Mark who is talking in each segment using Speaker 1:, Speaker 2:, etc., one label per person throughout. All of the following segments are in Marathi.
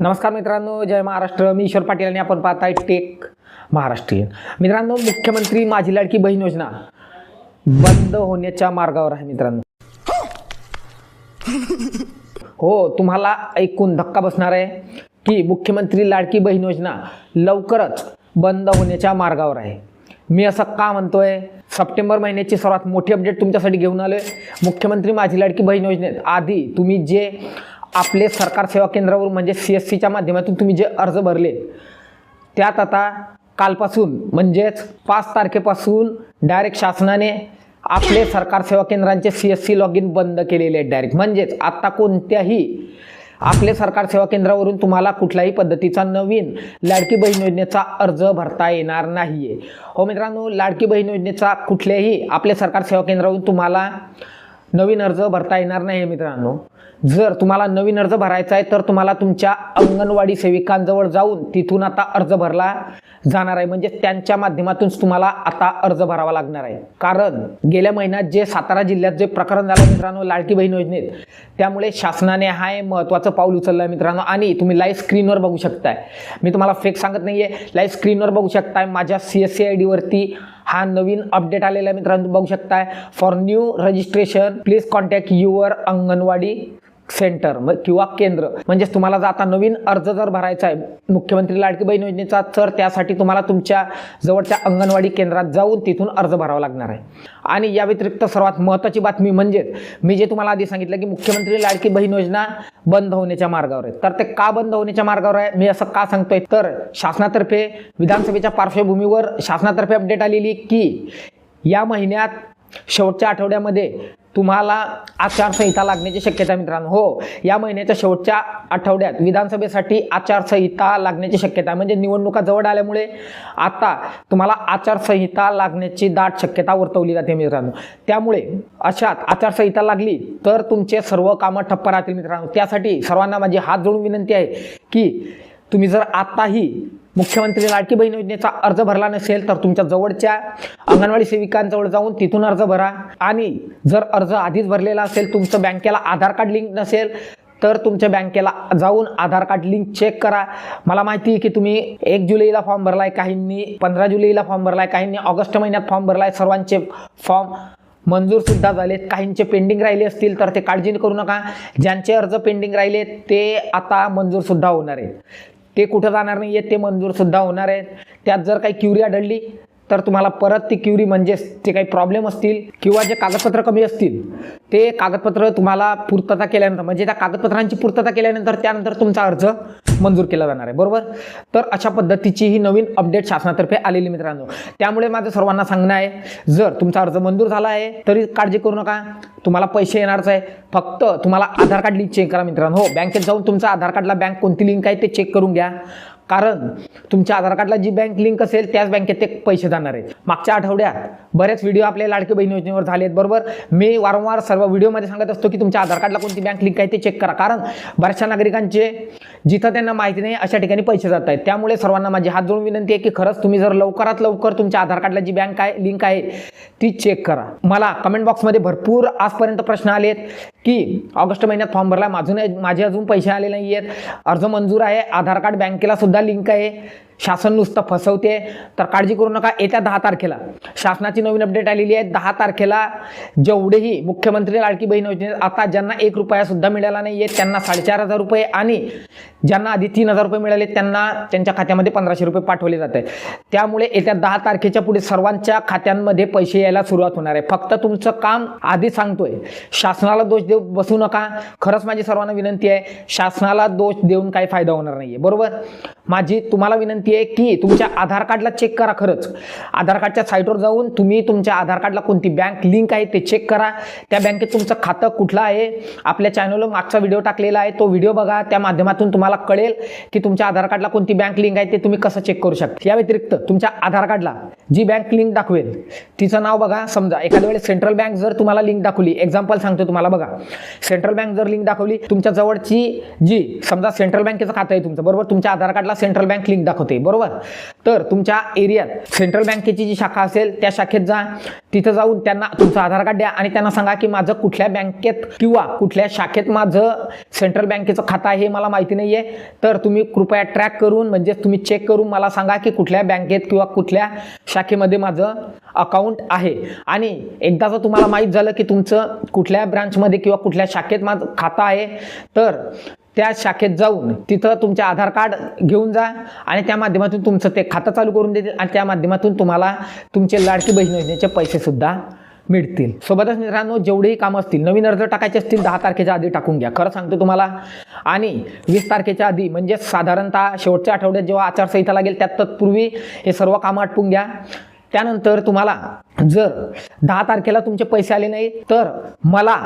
Speaker 1: नमस्कार मित्रांनो जय महाराष्ट्र. मी ईश्वर पाटील आणि आपण पाहताय टेक महाराष्ट्रीयन. मित्रांनो मुख्यमंत्री माझी लाडकी बहीण योजना बंद होण्याच्या मार्गावर आहे मित्रांनो. हो तुम्हाला ऐकून धक्का बसणार आहे की मुख्यमंत्री लाडकी बहीण योजना लवकरच बंद होण्याच्या मार्गावर आहे. मी असं का म्हणतोय? सप्टेंबर महिन्याची सर्वात मोठी अपडेट तुमच्यासाठी घेऊन आलोय. मुख्यमंत्री माझी लाडकी बहीण योजनेत आधी तुम्ही जे आपले सरकार सेवा केंद्रावर म्हणजे सी एस सीच्या माध्यमातून तुम्ही जे अर्ज भरले त्यात आता कालपासून म्हणजेच पाच तारखेपासून डायरेक्ट शासनाने आपले सरकार सेवा केंद्रांचे C S C log in बंद केलेले आहेत डायरेक्ट म्हणजेच आत्ता कोणत्याही आपले सरकार सेवा केंद्रावरून तुम्हाला कुठल्याही पद्धतीचा नवीन लाडकी बहीण योजनेचा अर्ज भरता येणार नाही आहे हो मित्रांनो लाडकी बहीण योजनेचा कुठल्याही आपले सरकार सेवा केंद्रावरून तुम्हाला नवीन अर्ज भरता येणार नाही मित्रांनो. जर तुम्हाला नवीन अर्ज भरायचा आहे तर तुम्हाला तुमच्या अंगणवाडी सेविकांजवळ जाऊन तिथून आता अर्ज भरला जाणार आहे. म्हणजे त्यांच्या माध्यमातूनच तुम्हाला आता अर्ज भरावा लागणार आहे. कारण गेल्या महिन्यात जे सातारा जिल्ह्यात जे प्रकरण झालं मित्रांनो लाडकी बहीण योजनेत त्यामुळे शासनाने हा एक महत्त्वाचं पाऊल उचललं आहे मित्रांनो. आणि तुम्ही लाईव्ह स्क्रीनवर बघू शकताय. मी तुम्हाला फेक सांगत नाही आहे लाईव्ह स्क्रीनवर बघू शकताय. माझ्या सी एस सी आय डीवरती हा नवीन अपडेट आलेला आहे मित्रांनो. बघू शकताय. For new registration please contact your anganwadi centre किंवा केंद्र. म्हणजेच तुम्हाला जर आता नवीन अर्ज जर भरायचा आहे मुख्यमंत्री लाडकी बहीण योजनेचा तर त्यासाठी तुम्हाला तुमच्या जवळच्या अंगणवाडी केंद्रात जाऊन तिथून अर्ज भरावा लागणार आहे. आणि या व्यतिरिक्त सर्वात महत्त्वाची बातमी म्हणजेच मी जे तुम्हाला आधी सांगितलं की मुख्यमंत्री लाडकी बहीण योजना बंद होण्याच्या मार्गावर आहे. तर ते का बंद होण्याच्या मार्गावर आहे मी असं का सांगतोय? तर शासनातर्फे विधानसभेच्या पार्श्वभूमीवर शासनातर्फे अपडेट आलेली की या महिन्यात शेवटच्या आठवड्यामध्ये तुम्हाला आचारसंहिता लागण्याची शक्यता मित्रांनो. हो या महिन्याच्या शेवटच्या आठवड्यात विधानसभेसाठी आचारसंहिता लागण्याची शक्यता म्हणजे निवडणुका जवळ आल्यामुळे आता तुम्हाला आचारसंहिता लागण्याची दाट शक्यता वर्तवली जाते मित्रांनो. त्यामुळे अशात आचारसंहिता लागली तर तुमचे सर्व कामं ठप्प राहतील मित्रांनो. त्यासाठी सर्वांना माझी हात जोडून विनंती आहे की तुम्ही जर आताही मुख्यमंत्री लाडकी बहीण योजनेचा अर्ज भरला नसेल तर तुमच्या जवळच्या अंगणवाडी सेविकांजवळ जाऊन तिथून अर्ज भरा. आणि जर अर्ज आधीच भरलेला असेल तुमचं बँकेला आधार कार्ड लिंक नसेल तर तुमच्या बँकेला जाऊन आधार कार्ड लिंक चेक करा. मला माहिती आहे की तुम्ही एक जुलैला फॉर्म भरलाय काहींनी पंधरा जुलैला फॉर्म भरलाय काहींनी ऑगस्ट महिन्यात फॉर्म भरलाय सर्वांचे फॉर्म मंजूर सुद्धा झालेत. काहींचे पेंडिंग राहिले असतील तर ते काळजी करू नका. ज्यांचे अर्ज पेंडिंग राहिले ते आता मंजूर सुद्धा होणार आहेत. ते कुठं जाणार नाही आहेत ते मंजूर सुद्धा होणार आहेत. त्यात जर काही क्युरी आढळली तर तुम्हाला परत ती क्युरी म्हणजेच ते काही प्रॉब्लेम असतील किंवा जे कागदपत्र कमी असतील ते कागदपत्र तुम्हाला पूर्तता केल्यानंतर म्हणजे त्या कागदपत्रांची पूर्तता केल्यानंतर त्यानंतर तुमचा अर्ज मंजूर केला जाणार आहे बरोबर? तर अशा पद्धतीची ही नवीन अपडेट शासनातर्फे आलेली मित्रांनो. त्यामुळे माझं सर्वांना सांगणं आहे जर तुमचा अर्ज मंजूर झाला आहे तरी काळजी करू नका. तुम्हाला पैसे येणारच आहे. फक्त तुम्हाला आधार कार्ड लिंक चेक करा मित्रांनो. हो बँकेत जाऊन तुमचा आधार कार्डला बँक कोणती लिंक आहे ते चेक करून घ्या. कारण तुमच्या आधार कार्डला जी बँक लिंक असेल त्याच बँकेत ते पैसे जाणार आहेत. मागच्या आठवड्यात बरेच व्हिडिओ आपल्या लाडकी बहीण योजनेवर झाले आहेत बरोबर? मी वारंवार सर्व व्हिडिओमध्ये सांगत असतो की तुमच्या आधार कार्डला कोणती बँक लिंक आहे ते चेक करा. कारण बऱ्याचशा नागरिकांचे जिथं त्यांना माहिती नाही अशा ठिकाणी पैसे जात आहेत. त्यामुळे सर्वांना माझी हात जोडून विनंती आहे की खरंच तुम्ही जर लवकरात लवकर तुमच्या आधार कार्डला जी बँक आहे लिंक आहे ती चेक करा. मला कमेंट बॉक्समध्ये भरपूर आजपर्यंत प्रश्न आले आहेत की ऑगस्ट महिन्यात फॉर्म भरला. माझून माझे अजून पैसे आले नाही आहेत अर्ज मंजूर आहे. आधार कार्ड बँकेला सुद्धा लिंक आहे. शासन नुसतं फसवते. तर काळजी करू नका येत्या दहा तारखेला. शासनाची नवीन अपडेट आलेली आहे. दहा तारखेला जेवढेही मुख्यमंत्री लाडकी बहीण योजनेत आता ज्यांना एक रुपयासुद्धा मिळाला नाही आहे त्यांना साडेचार हजार रुपये आणि ज्यांना आधी तीन हजार रुपये मिळाले त्यांना त्यांच्या खात्यामध्ये पंधराशे रुपये पाठवले जात आहे त्यामुळे येत्या दहा तारखेच्या पुढे सर्वांच्या खात्यांमध्ये पैसे यायला सुरुवात होणार आहे. फक्त तुमचं काम आधी सांगतोय. शासनाला दोष देऊ बसू नका. खरंच माझी सर्वांना विनंती आहे शासनाला दोष देऊन काही फायदा होणार नाही बरोबर? माझी तुम्हाला विनंती आहे की तुमच्या आधार कार्डला चेक करा खरंच. आधार कार्डच्या साईटवर जाऊन तुम्ही तुमच्या आधार कार्डला कोणती बँक लिंक आहे ते चेक करा. त्या बँकेत तुमचं खातं कुठलं आहे? आपल्या चॅनलवर मागचा व्हिडिओ टाकलेला आहे. तो व्हिडिओ बघा. त्या माध्यमातून तुम्हाला कळेल की तुमच्या आधार कार्डला कोणती बँक लिंक आहे ते तुम्ही कसं चेक करू शकता. या व्यतिरिक्त तुमच्या आधार कार्डला जी बँक लिंक दाखवेल तिचं नाव बघा. समजा एखाद्या वेळेस सेंट्रल बँक जर तुम्हाला लिंक दाखवली एक्झाम्पल सांगतो तुम्हाला बघा. सेंट्रल बँक जर लिंक दाखवली तुमच्या जवळची जी समजा सेंट्रल बँकेचं खातं आहे तुमचं बरोबर? तुमच्या आधार कार्डला सेंट्रल बँक लिंक दाखवते. असते बरोबर? तर तुमच्या एरियात सेंट्रल बँकेची जी शाखा असेल त्या शाखेत जा. तिथं जाऊन त्यांना तुमचं आधार कार्ड द्या आणि त्यांना सांगा की माझं कुठल्या बँकेत किंवा कुठल्या शाखेत माझं सेंट्रल बँकेचं खातं आहे हे मला माहिती नाही आहे तर तुम्ही कृपया ट्रॅक करून म्हणजे तुम्ही चेक करून मला सांगा की कुठल्या बँकेत किंवा कुठल्या शाखेमध्ये माझं अकाउंट आहे. आणि एकदा जर तुम्हाला माहीत झालं की तुमचं कुठल्या ब्रांचमध्ये किंवा कुठल्या शाखेत माझं खातं आहे तर त्या शाखेत जाऊन तिथं तुमचे आधार कार्ड घेऊन जा आणि त्या माध्यमातून तुमचं ते खातं चालू करून देतील आणि त्या माध्यमातून तुम्हाला तुमचे लाडकी बहीण योजनेचे पैसेसुद्धा मिळतील. सोबतच मित्रांनो जेवढेही कामं असतील नवीन अर्ज टाकायचे असतील दहा तारखेच्या आधी टाकून घ्या. खरं सांगतो तुम्हाला आणि वीस तारखेच्या आधी म्हणजे साधारणतः शेवटच्या आठवड्यात जेव्हा आचारसंहिता लागेल त्यात तत्पूर्वी हे सर्व कामं आटपून घ्या. त्यानंतर तुम्हाला जर दहा तारखेला तुमचे पैसे आले नाही तर मला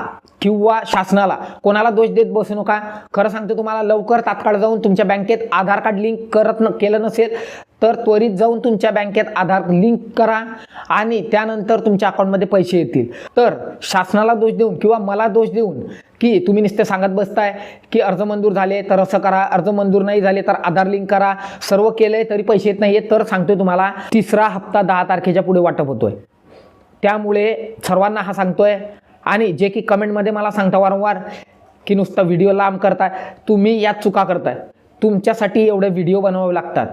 Speaker 1: किंवा शासनाला कोणाला दोष देत बसू नका. खरं सांगतो तुम्हाला लवकर तात्काळ जाऊन तुमच्या बँकेत आधार कार्ड लिंक करत न केलं नसेल तर त्वरित जाऊन तुमच्या बँकेत आधार लिंक करा आणि त्यानंतर तुमच्या अकाउंटमध्ये पैसे येतील. तर शासनाला दोष देऊन किंवा मला दोष देऊन की तुम्ही नुसते सांगत बसताय की अर्ज मंजूर झाले तर असं करा अर्ज मंजूर नाही झाले तर आधार लिंक करा सर्व केलंय तरी पैसे येत नाहीये तर सांगतोय तुम्हाला तिसरा हप्ता दहा तारखेच्या पुढे वाटप होतोय. त्यामुळे सर्वांना हा सांगतोय आणि जे की कमेंटमध्ये मला सांगता वारंवार की नुसता व्हिडिओ लांब करताय तुम्ही यात चुका करताय. तुमच्यासाठी एवढे व्हिडिओ बनवावे लागतात.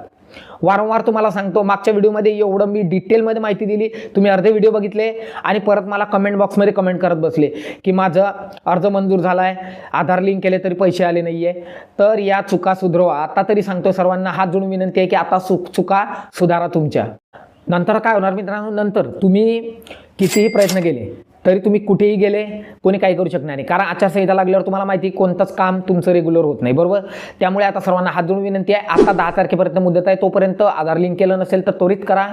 Speaker 1: वारंवार तुम्हाला सांगतो मागच्या व्हिडिओमध्ये एवढं मी डिटेलमध्ये माहिती दिली तुम्ही अर्धे व्हिडिओ बघितले आणि परत मला कमेंट बॉक्समध्ये कमेंट करत बसले की माझं अर्ज मंजूर झाला आहे आधार लिंक केले तरी पैसे आले नाही आहे तर या चुका सुधरवा आता तरी सांगतो सर्वांना हात जोडून विनंती आहे की आता सु चुका सुधारा तुमच्या. नंतर काय होणार मित्रांनो? नंतर तुम्ही कितीही प्रयत्न केले तरी तुम्ही कुठेही गेले कोणी काही करू शकणार नाही. कारण आचारसंहिता लागल्यावर तुम्हाला माहिती आहे, कोणतंच काम तुमचं रेग्युलर होत नाही. बरोबर? त्यामुळे आता सर्वांना हात जोडून विनंती आहे आता दहा तारखेपर्यंत मुदत आहे तोपर्यंत आधार लिंक केलं नसेल तर त्वरित करा.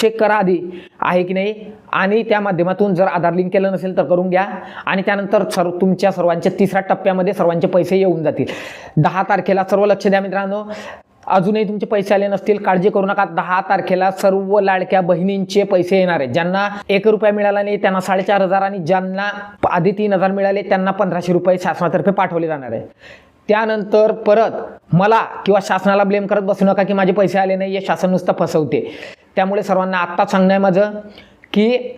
Speaker 1: चेक करा आधी आहे की नाही? आणि त्या माध्यमातून जर आधार लिंक केलं नसेल तर करून घ्या. आणि त्यानंतर सर्व तुमच्या सर्वांच्या तिसऱ्या टप्प्यामध्ये सर्वांचे पैसे येऊन जातील. दहा तारखेला सर्व लक्ष द्या मित्रांनो. अजूनही तुमचे पैसे आले नसतील काळजी करू नका. दहा तारखेला सर्व लाडक्या बहिणींचे पैसे येणार आहेत. ज्यांना एक रुपया मिळाला नाही त्यांना साडेचार हजार आणि ज्यांना आधी तीन हजार मिळाले त्यांना पंधराशे रुपये शासनातर्फे पाठवले जाणार आहे त्यानंतर परत मला किंवा शासनाला ब्लेम करत बसू नका की माझे पैसे आले नाही हे शासन नुसतं फसवते. त्यामुळे सर्वांना आत्ताच सांगणं आहे माझं की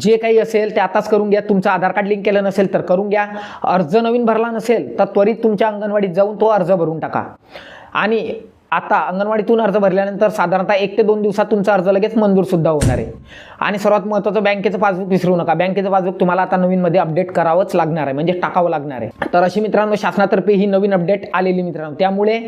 Speaker 1: जे काही असेल ते आताच करून घ्या. तुमचं आधार कार्ड लिंक केलं नसेल तर करून घ्या. अर्ज नवीन भरला नसेल तर त्वरित तुमच्या अंगणवाडीत जाऊन तो अर्ज भरून टाका. आणि आता अंगणवाडीतून अर्ज भरल्यानंतर साधारणतः एक ते दोन दिवसात तुमचा अर्ज लगेच मंजूर सुद्धा होणार आहे. आणि सर्वात महत्त्वाचं बँकेचं पासबुक विसरू नका. बँकेचं पासबुक तुम्हाला आता नवीनमध्ये अपडेट करावंच लागणार आहे. म्हणजे टाकावं लागणार आहे. तर अशी मित्रांनो शासनातर्फे ही नवीन अपडेट आलेली मित्रांनो. त्यामुळे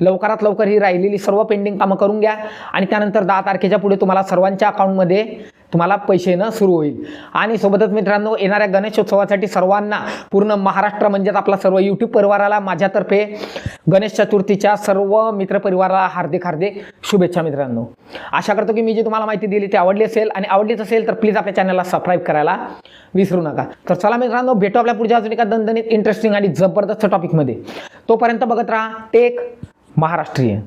Speaker 1: लवकरात लवकर ही राहिलेली सर्व पेंडिंग कामं करून घ्या. आणि त्यानंतर दहा तारखेच्या पुढे तुम्हाला सर्वांच्या अकाउंटमध्ये तुम्हाला पैसे येणं सुरू होईल. आणि सोबतच मित्रांनो येणाऱ्या गणेशोत्सवासाठी सर्वांना पूर्ण महाराष्ट्र म्हणजेच आपला सर्व यूट्यूब परिवाराला माझ्यातर्फे गणेश चतुर्थीच्या सर्व मित्रपरिवाराला हार्दिक हार्दिक शुभेच्छा मित्रांनो. आशा करतो की मी जी तुम्हाला माहिती दिली ती आवडली असेल आणि आवडलीच असेल तर प्लीज आपल्या चॅनलला सबस्क्राईब करायला विसरू नका. तर चला मित्रांनो भेटू आपल्या पुढच्या अजून एका दणदणीत इंटरेस्टिंग आणि जबरदस्त टॉपिकमध्ये तोपर्यंत बघत राहा टेक महाराष्ट्रीयन.